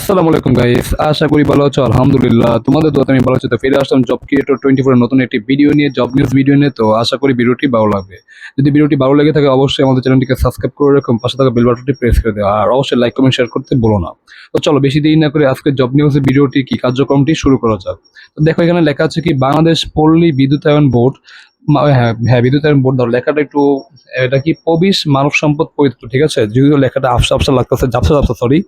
আসসালামু আলাইকুম গাইস আশা করি ভালো আছো, আলহামদুলিল্লাহ। তোমাদের দোয়াতে আমি ভালো আছি। তো ফিরে আসলাম জব ক্রিয়েটর টোয়েন্টি ফোর নতুন একটি ভিডিও নিয়ে জব নিউজ ভিডিও নিয়ে। তো আশা করি ভিডিওটি ভালো লাগবে। যদি ভিডিওটি ভালো লেগে থাকে, অবশ্যই আমাদের চ্যানেলটিকে সাবস্ক্রাইব করে রাখুন পাশে থাকা বেল বাটনটি প্রেস করে দেওয়া আর অবশ্যই লাইক কমেন্ট শেয়ার করতে বলো না। তো চলো, বেশি দেরি না করে আজকে জব নিউজের ভিডিওটি কি? কার্যক্রমটি শুরু করা যাক। তো দেখো, এখানে লেখা আছে কি, বাংলাদেশ পল্লী বিদ্যুতায়ন বোর্ড হ্যাঁ হ্যাঁ বিদ্যুতায়ন বোর্ড ধরো, লেখাটা একটু, এটা কি পবিশ মানব সম্পদ পরিত্র ঠিক আছে? যদিও লেখাটা আফসা আফসা লাগতেছে জাফসা জাফসা সরি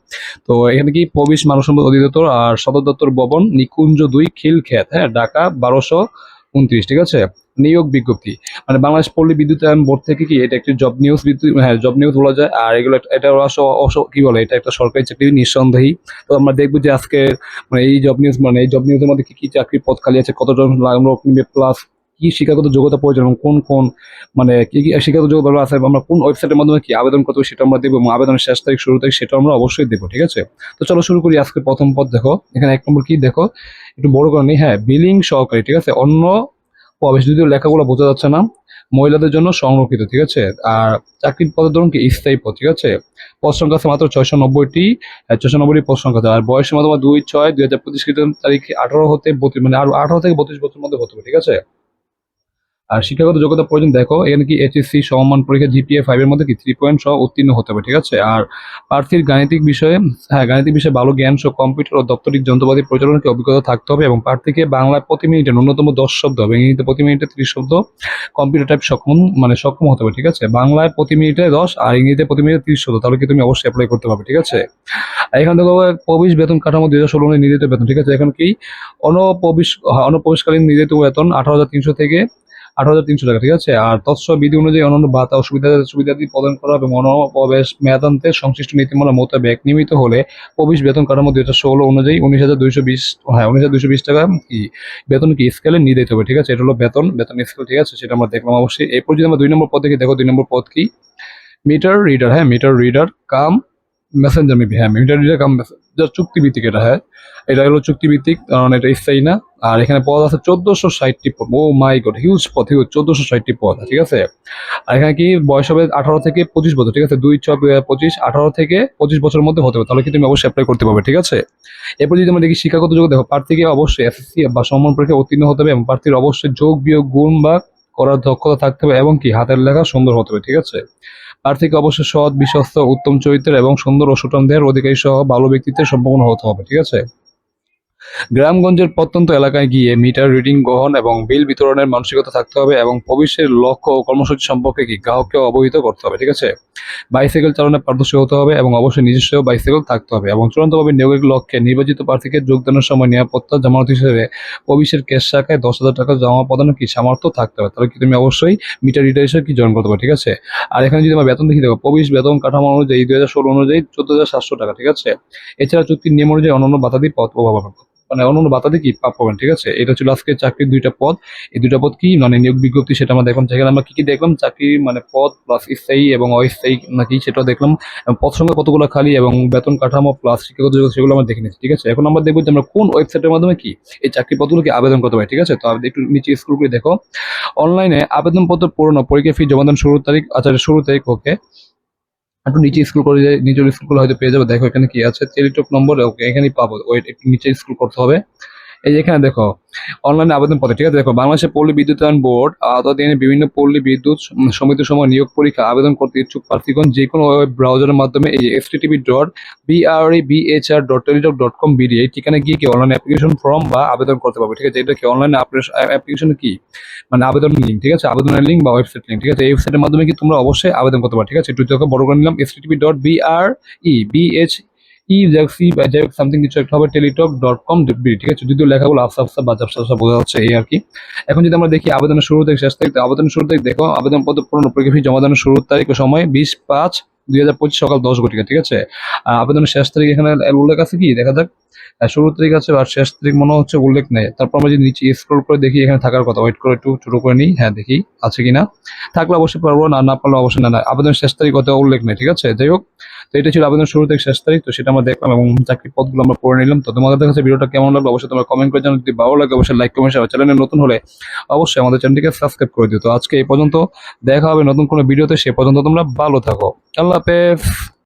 তো এখানে কি পবিশ মানব সম্পদ অধিদপ্তর আর সদর দপ্তর ভবন নিকুঞ্জ দুই খিল খিলক্ষেত হ্যাঁ ঢাকা বারোশো উনত্রিশ, ঠিক আছে? নিয়োগ বিজ্ঞপ্তি। মানে বাংলাদেশ পল্লী বিদ্যুতায়ন বোর্ড থেকে কি এটা একটি জব নিউজ বিদ্যুৎ হ্যাঁ জব নিউজ বলা যায়, আর এগুলো এটা কি বলে, এটা একটা সরকারি চাকরি, নিঃসন্দেহী। তো আমরা দেখব যে আজকে মানে এই জব নিউজ মানে এই জব নিউজের মধ্যে কি কি চাকরির পদ খালি আছে, কতজন প্লাস কি শিক্ষাগত যোগ্যতা প্রয়োজন এবং কোন কোন মানে কি কি শিক্ষাগত যোগ্যতা আছে, আমরা কোন ওয়েবসাইটের মাধ্যমে কি আবেদন করতে হবে সেটা আমরা দেবো এবং আবেদনের শেষ তারিখ শুরু তারিখ সেটা আমরা অবশ্যই দেবো ঠিক আছে? তো চলো শুরু করি আজকে প্রথম পদ, দেখো। এখানে এক নম্বর কি, দেখো, একটু বড় করে নি হ্যাঁ বিলিং সহকারী, ঠিক আছে? অন্য প্রবেশ যদিও লেখাগুলো বোঝা যাচ্ছে না, মহিলাদের জন্য সংরক্ষিত, ঠিক আছে? আর চাকরির পদের ধরুন কি? স্থায়ী পদ, ঠিক আছে? পদ সংখ্যা আছে মাত্র ছয়শো নব্বইটি ছয়শো নব্বইটি পদ সংখ্যা। আর বয়সের তোমার দুই ছয় দুই হাজার পঁচিশ তারিখ আঠারো হতে বত্রিশ মানে আরও আঠারো থেকে বত্রিশ বছর মধ্যে হতে হবে, ঠিক আছে? আর শিক্ষাগত যোগ্যতা প্রয়োজন দেখো এখানে কি এইচএসসি সমমান পরীক্ষা জিপিএ ফাইভ এর মধ্যে কি থ্রি পয়েন্ট সহ উত্তীর্ণ হতে হবে ঠিক আছে? আর প্রার্থীর গাণিতিক বিষয়ে হ্যাঁ গাণিতিক বিষয়ে ভালো জ্ঞান সহ কম্পিউটার ও দপ্তরিক যন্ত্রপাতি পরিচালনার কি অভিজ্ঞতা থাকতে হবে এবং প্রার্থীকে বাংলায় প্রতি মিনিটে ন্যূনতম দশ শব্দ এবং ইংরেজিতে প্রতি মিনিটে ত্রিশ শব্দ কম্পিউটার টাইপ সক্ষম মানে সক্ষম হতে হবে ঠিক আছে? বাংলায় প্রতি মিনিটে দশ আর ইংরেজিতে প্রতি মিনিটে ত্রিশ শব্দ তাহলে কি তুমি অবশ্যই অ্যাপ্লাই করতে পারবে ঠিক আছে? এখান থেকে প্রবেশ বেতন কাঠামো দুই হাজার ষোলো নির্ধারিত বেতন ঠিক আছে? এখন কি? অনুপ্রবেশ হ্যাঁ, অনুপ্রবেশকালীন নির্ধারিত বেতন আঠারো হাজার তিনশো থেকে আঠারো হাজার তিনশো টাকা, ঠিক আছে? আর তৎস বিধি অনুযায়ী অন্যান্য ভাতা ও সুবিধা সুবিধাদি প্রদান করা এবং অনুপ্রবেশ মেয়াদান্তে সংশ্লিষ্ট নীতিমালা মোতাবেক নিয়মিত হলে প্রবেশ বেতন কাঠামো দুই হাজার ষোলো অনুযায়ী উনিশ হাজার দুইশো বিশ হ্যাঁ উনিশ হাজার দুইশো বিশ টাকা কি? বেতন কি? স্কেলে নির্ধারিত হবে, ঠিক আছে? এটা হলো বেতন বেতন স্কেল, ঠিক আছে? সেটা আমরা দেখলাম অবশ্যই। এরপর যদি আমরা দুই নম্বর পদ দেখি দেখো, দুই নম্বর পদ কি? মিটার রিডার হ্যাঁ meter reader cum messenger maybe হ্যাঁ রিডার কাম মেসেঞ্জার চুক্তিভিত্তিক এটা হ্যাঁ। এটা হলো চুক্তিভিত্তিক, কারণ এটা স্থায়ী না। আর এখানে পদ আছে চোদ্দশো ষাটটি পদ। ও মাই গড হিউজ পদ হিউজ চোদ্দশো ষাটটি পদ, ঠিক আছে? আর এখানে কি বয়স হবে আঠারো থেকে পঁচিশ বছর, ঠিক আছে? দুই ছয়, দুই হাজার পঁচিশ, আঠারো থেকে পঁচিশ বছরের মধ্যে হতে হবে। তাহলে কি তুমি অবশ্যই অ্যাপ্লাই করতে পারবে, ঠিক আছে? এরপর যদি আমরা দেখি শিক্ষাগত যোগ্য দেখো, প্রার্থীকে অবশ্যই এসএসসি বা সম্মান পরীক্ষা উত্তীর্ণ হতে হবে এবং প্রার্থীর অবশ্যই যোগ, বিয়োগ, গুণ বা করার দক্ষতা থাকতে হবে এবং কি হাতের লেখা সুন্দর হতে হবে, ঠিক আছে? প্রার্থীকে অবশ্যই সৎ, বিশ্বস্ত, উত্তম চরিত্রের এবং সুন্দর ও সুটন দেহের অধিকারী সহ ভালো ব্যক্তিত্বের সম্ভাবনা হতে হবে, ঠিক আছে? গ্রামগঞ্জের প্রত্যন্ত এলাকায় গিয়ে মিটার, রিডিং গ্রহণ এবং বিল বিতরণের মানসিকতা থাকতে হবে এবং ভবিষ্যের লক্ষ্য ও কর্মসূচি সম্পর্কে কি গ্রাহককে অবহিত করতে হবে, ঠিক আছে? বাইসাইকেল চালনে পারদর্শী হতে হবে এবং অবশ্যই নিজস্ব বাইসাইকেল থাকতে হবে এবং চূড়ান্তভাবে নিয়োগের লক্ষ্যে নির্বাচিত প্রার্থীকে যোগদানের সময় নিরাপত্তা জামানত হিসেবে ভবিষ্যের ক্যাশ শাখায় দশ হাজার টাকা জমা প্রদানের কি সামর্থ্য থাকতে হবে? তাহলে কি তুমি অবশ্যই মিটার রিডার হিসেবে কি জয়েন করতে পারবে ঠিক আছে? আর এখানে যদি আমরা বেতন দেখি, দেখো, প্রবেশ বেতন কাঠামো অনুযায়ী দুই হাজার ষোলো অনুযায়ী চোদ্দ হাজার সাতশো টাকা, ঠিক আছে? এছাড়া চুক্তির নিয়ম অনুযায়ী অন্যান্য বাতাদি পথ প্রভাব মানে অন্যান্য বাতাদি কি পাপ পাবেন ঠিক আছে? এটা ছিল আজকে চাকরির দুইটা পদ। এই দুইটা পদ কি? মানে নিয়োগ বিজ্ঞপ্তি সেটা আমরা দেখলাম। সেখানে আমরা কি কি দেখলাম? চাকরির মানে পদ প্লাস স্থায়ী এবং অস্থায়ী নাকি সেটা দেখলাম। পদ সংখ্যা কতগুলো খালি এবং বেতন কাঠামো প্লাস শিক্ষাগত সেগুলো আমরা দেখে নিচ্ছি ঠিক আছে? এখন আমরা দেখব যে আমরা কোন ওয়েবসাইটের মাধ্যমে কি এই চাকরি পদগুলোকে আবেদন করতে পারি, ঠিক আছে? তো একটু নিচে স্ক্রল করে দেখো। অনলাইনে আবেদনপত্র পূরণ পরীক্ষা ফি জমা দেন শুরুর তারিখ আচ্ছা শুরু তারিখ ওকে একটু নিচে স্কুল করে নিচের স্কুল হয়তো পেয়ে যাবে। দেখো এখানে কি আছে? টেলিটপ নম্বর ওকে, এখানেই পাবো। ওয়েট, একটু নিচে স্কুল করতে হবে। এই যে এখানে দেখো, অনলাইনে আবেদন পত্র, ঠিক আছে? দেখো, বাংলাদেশের পল্লী বিদ্যুতায়ন বোর্ড আওতাধীনে বিভিন্ন পল্লী বিদ্যুৎ সমিতির সময় নিয়োগ পরীক্ষা আবেদন করতে ইচ্ছুক প্রার্থীগণ, যে কোনো ওয়েব ব্রাউজারের মাধ্যমে এই S TV dot BRE BHR dot Teletalk dot com BD এই ঠিকানা গিয়ে কি অনলাইন অ্যাপ্লিকেশন ফর্ম বা আবেদন করতে পারবে, ঠিক আছে? এটা কি অনলাইন অ্যাপ্লিকেশন কি? মানে আবেদন লিঙ্ক ঠিক আছে? আবেদনের লিঙ্ক বা ওয়েবসাইট লিঙ্ক ঠিক আছে? এই ওয়েবসাইটের মাধ্যমে কি তোমরা অবশ্যই আবেদন করতে পারো, ঠিক আছে? একটু বড় করে নিলাম S TV dot BR E BH E যাই সি বা সামথিং কিছু একটা হবে টেলিটক ডট কম ঠিক আছে? যদিও লেখাগুলো আফসা আফসা বা জাফসা আফসা বোঝা যাচ্ছে এই আর কি। এখন যদি আমরা দেখি আবেদনের শুরু থেকে শেষ তারিখ আবেদনের শুরু তারিখ দেখো, আবেদনপত্র পূরণ পরীক্ষা ফি জমা শুরুর তারিখ সময় বিশ পাঁচ দুই হাজার পঁচিশ সকাল দশ ঘটিকা, ঠিক আছে? আবেদনের শেষ তারিখ এখানে উল্লেখ আছে কি? দেখা যাক। শুরু তারিখ আছে আর শেষ তারিখ মনে হচ্ছে উল্লেখ নেই। তারপর আমরা যদি নিচে স্ক্রল করে দেখি, এখানে থাকার কথা। ওয়েট করে একটু ছোট করে নিই। হ্যাঁ দেখি আছে কিনা। থাকলে অবশ্যই পারব না না পারলে অবশ্যই না না। আবেদন শেষ তারিখ কথা উল্লেখ নেই, ঠিক আছে? যাই হোক। তো এটা ছিল আবেদন শুরু থেকে শেষ তারিখ, তো সেটা আমরা দেখলাম এবং চাকরি পদগুলো আমরা পড়ে নিলাম। তো তোমাদের কাছে ভিডিওটা কেমন লাগল অবশ্যই তোমরা কমেন্ট করে জানো যদি ভালো লাগে অবশ্যই লাইক কমেন্ট আর চ্যানেলে নতুন হলে অবশ্যই আমাদের চ্যানেলটিকে সাবস্ক্রাইব করে দিও। তো আজকে এই পর্যন্ত দেখা হবে নতুন কোনো ভিডিওতে, সে পর্যন্ত তোমরা ভালো থাকো। আল্লাহ হাফেজ।